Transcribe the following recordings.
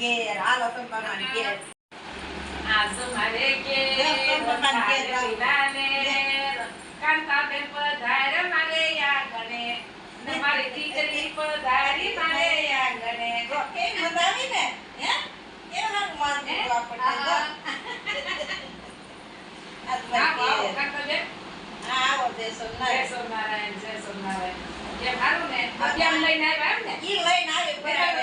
ઘેર હાલો સંપામાં ઘેર. મારી દીકરી પધારી મારે આંગણે. કેમ બતાવી ને હે? કેમ ના માન આપણને સોમનારાયણ. જય સોમનારાયણ જય સોમનારાયણ. એમ સારું ને? અત્યારે લઈને આવ્યા એમ ને? એ લઈને આવે બરાબર.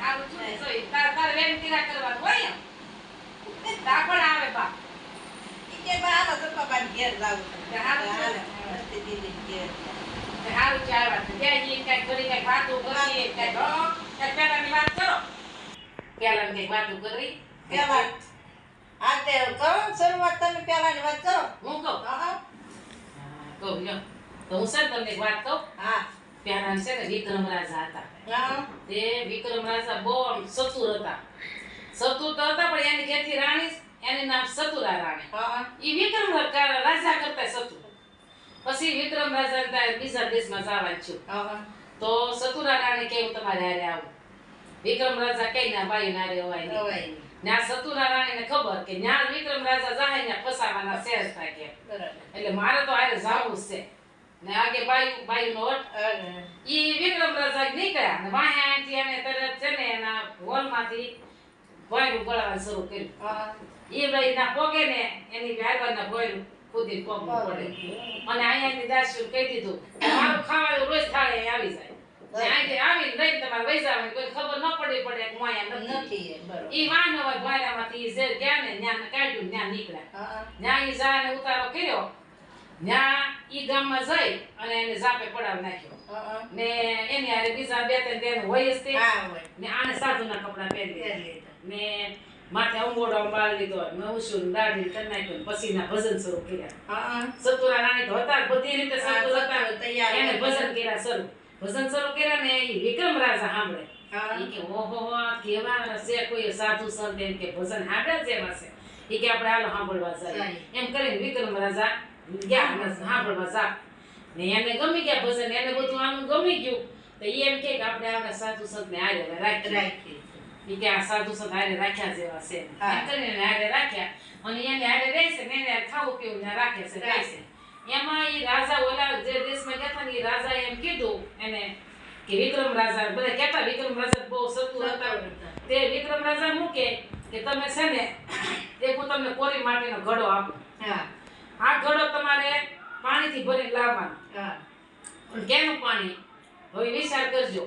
હારું છું ને, સોય. તાર- તારે વેમ તીરા કરવાનું હોય એમ. તા પણ આવે બા. કે બા હાલો પપ્પા ઘેર. તે હારું આવ્યા છે. ત્યાં જઈને કાંઈક ઘડી કાંઈક વાતો કરીએ, કાંઈક કાંઈક પહેલાની વાત કરો. પહેલાની કાંઈક વાતો કરી પેલા હા તે કરો શરૂઆત તમે પેલાની વાત કરો હું કહું? તો હું છે તમને એક વાત કહું. હા પહેલા છે ને વિક્રમ રાજા હતા તે વિક્રમ રાજા બહુ સતુર હતા સતુર તો હતા પણ એની ઘેરથી રાણી એનું નામ સતુરા રાણી એ વિક્રમ રાજા કરતા સતુર પછી વિક્રમ રાજા બીજા દેશમાં જવા છું તો સતુરા રાણી કેવું તમારે હારે આવું વિક્રમ રાજા કઈ ના ભાઈ ના રે ને. ત્યાં સતુરા રાણીને ખબર કે ન્યા વિક્રમ રાજા જાય ને ફસાવાના શેર થાય કે એટલે મારે તો હારે જાવું છે. ને આગે બાયુ બાયુ નો ઈ વિક્રમ રાજા નીકળ્યા અને વાહે આયાથી એને તરત છે ને એના હોલમાંથી ભોંયરું ગળવાનું શરૂ કર્યું. ઈ ભાઈ ના પોગે ને એની વ્યારવાના ભોંયરું ખુદી પગમાં પડે. અને અહીંયાથી દાસ્યું કહી દીધું મારું ખાવાનું રોજ થાળે આવી જાય. ને આવીને લઈને તમારે જવાનું કોઈ ખબર ન પડી પડે હું અહીંયા નથી. ઈ હોય ભોંયરામાંથી ગયા ને ન્યા કાઢ્યું ન્યા નીકળ્યા. ન્યા ઈ જાને ઉતારો કર્યો. ન્યા ઈ ગામમાં જઈ અને એને જાપે પડાવી નાખ્યો. ને એની હારે બીજા બે ત્રણ બેન હોય જ તે. ને આને સાધુના કપડા પહેરી. ને માથે અંગોડો બાળ લીધો ને ઉસું દાઢી કરી નાખ્યું ને પછી ના ભજન શરૂ કર્યા. સતુરા રાણી તો હતા બધી રીતે સાધુ સતુર હતા. તૈયાર એને ભજન કર્યા શરૂ. ભજન શરૂ કર્યા ને ઈ વિક્રમ રાજા સાંભળે. હા ઈ કે ઓહો કેવા છે કોઈ સાધુ સંત એમ કે ભજન સાંભળ્યા જેવા છે. ઈ કે આપણે હાલો સાંભળવા જાય. એમ કરીને વિક્રમ રાજા ગયા અને સાંભળવા સાપ. ને એને ગમી ગયા ભજન એને બધું આનું ગમી ગયું. તો એ એમ કે આપણે આપણા સાધુ સંતને હારે હવે રાખી ઈ કે આ સાધુ સંત હારે રાખ્યા જેવા છે. કરીને હારે રાખ્યા. અને એને હારે રહેશે ને એને ખાવું પીવું ને રાખે છે રહેશે એમાં એ રાજા ઓલા જે દેશમાં ગયા હતા ને એ રાજા એમ કીધું એને કે વિક્રમ રાજા બધા કહેતા વિક્રમ રાજા બહુ સતું હતા. તે વિક્રમ રાજા મૂકે કે કે તમે છે ને એક હું તમને કોરી માટીનો ઘડો આપું. હા. આ ઘડો તમારે પાણીથી ભરીને લાવવાનો કેનું પાણી હવે વિચાર કરજો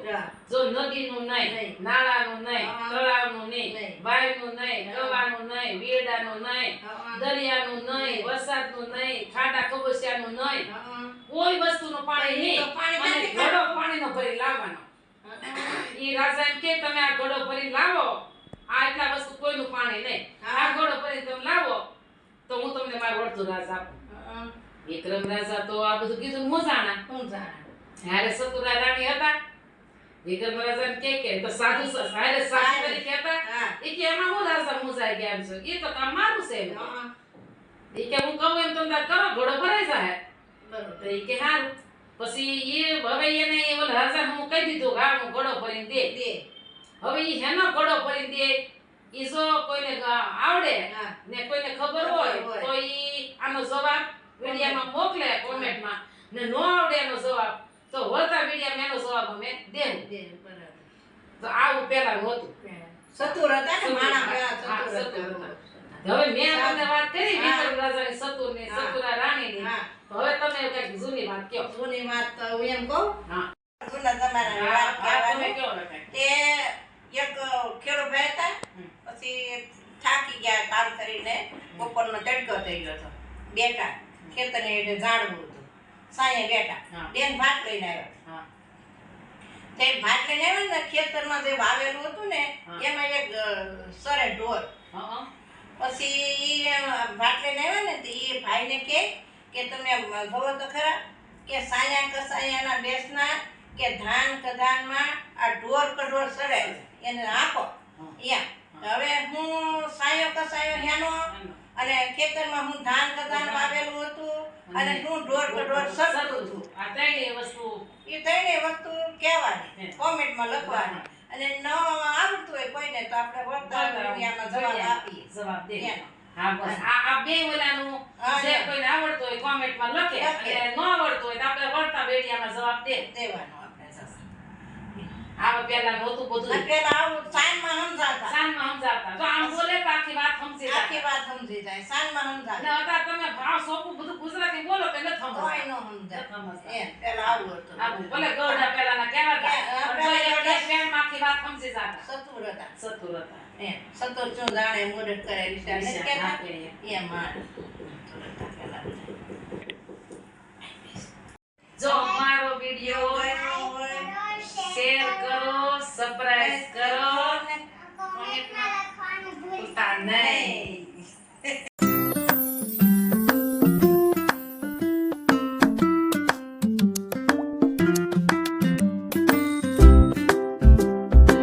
જો નદીનું નહીં. નાળાનું નહીં. તળાવનું નહીં. વાયુનું નહીં હા. કવાનું નહીં વેડાનું નહીં. દરિયાનું નહીં. વરસાદનું નહીં ખાડા કબસિયાનું નહીં કોઈ વસ્તુનું પાણી નહીં પાણી ઘડો પાણીનો ભરી લાવવાનો ઈ રાજા એમ કે તમે આ ઘડો ભરી લાવો આ એટલા વસ્તુ કોઈનું પાણી નહીં હા. આ ઘડો ભરી તમે લાવો તો હું આપું વિક્રમ રાજા તો આ બધું કીધું મોજાણા હું હારે સતુરા રાણી હતા વિક્રમ રાજા કે કે તો સાધુ હારે સાધુ તરીકે હતા એ કે એમાં હું રાજા મુસાઈ ગયા એમ છે. એ તો કામ મારું છે હા. એ કે હું કહું એમ તમે કરો ઘોડો ભરાઈ જાય તો એ કે હારું. પછી એ હવે એને ઓલા રાજા હું કહી દીધું કે હા હું ઘોડો ભરીને દે. દે. હવે હેનો ઘોડો ભરીને દે. ઈ જો કોઈને આવડે ને કોઈને ખબર હોય. તો જવાબ વિડિયામાં મોકલે કોમેન્ટમાં. ને નો આવડે એનો જવાબ. તો હોતા વિડિયામાં એનો જવાબ અમે દેવું. તો આવું પેલાનું હતું. સતુર હતા ને માણા સતુર હવે મેં તમને વાત કરી. વિક્રમ રાજાની સતુરની સતુરા રાણી ની હવે તમે કંઈક જૂની વાત કહો. જૂની વાત તો હું એમ કહું હા. જૂના વાત કહેવાની. એક ખેડૂત ભાઈ હતા પછી થાકી ગયા કામ કરીને બપોરનો તડકો થઈ ગયો હતો. બેઠા. ખેતરની એટલે ઝાડવું હતું. સાંયે બેઠા. બેન ભાત લઈને આવ્યા. તે ભાત લઈને આવ્યા ને ખેતરમાં જે વાવેલું હતું ને એમાં એક સરે ઢોર. પછી ભાત લઈને આવ્યા ને તો એ ભાઈને ને કે તમે જોવો તો ખરા કે સાયા કસાયાના બેસના કે ધાન કધાનમાં આ ઢોર કઢોર સરે એને આપો. હા. હવે હું સાયો કસાયો હેનો અને ખેતરમાં હું ધાન કદાન વાવેલું હતું અને હું ઢોર ઢોર સરતું હતું આ ત્રણેય વસ્તુ એ ત્રણેય વસ્તુ કહેવાની કોમેન્ટમાં લખવાની. અને ન આવડતું હોય કોઈને તો આપણે વર્તમાન દુનિયામાં જવાબ આપીએ. જવાબ દે. હા બસ. આ આ બે ઓલાનું જે કોઈને આવડતું હોય કોમેન્ટમાં લખે. અને ન આવડતું હોય તો આપણે વળતા વેડિયામાં જવાબ દે. દેવાનો આપણે આવે પેલા નહોતું બધું પેલા આવું સાંજમાં સમજાવતા સાનમાં સમજાવતા તો આમ બોલે તો આખી વાત સમજી જાય આખી વાત સમજી જાય સાંજમાં ને સમજાવતા અત્યારે તમે ભાવ સોપું બધું ગુજરાતી બોલો તો નથી કોઈ સમજતા ન સમજાય. એમ પેલા આવું હતું આવું ભલે ગોડા પેલાના કહેવાતા એ, આ પણ પેલા એક ગોઢા- આખી વાત સમજી જાતા સતુર હતા સતુર હતા એમ સતુર શું જાણે મોઢે કરે વિચાર કે. એમ હા. કરો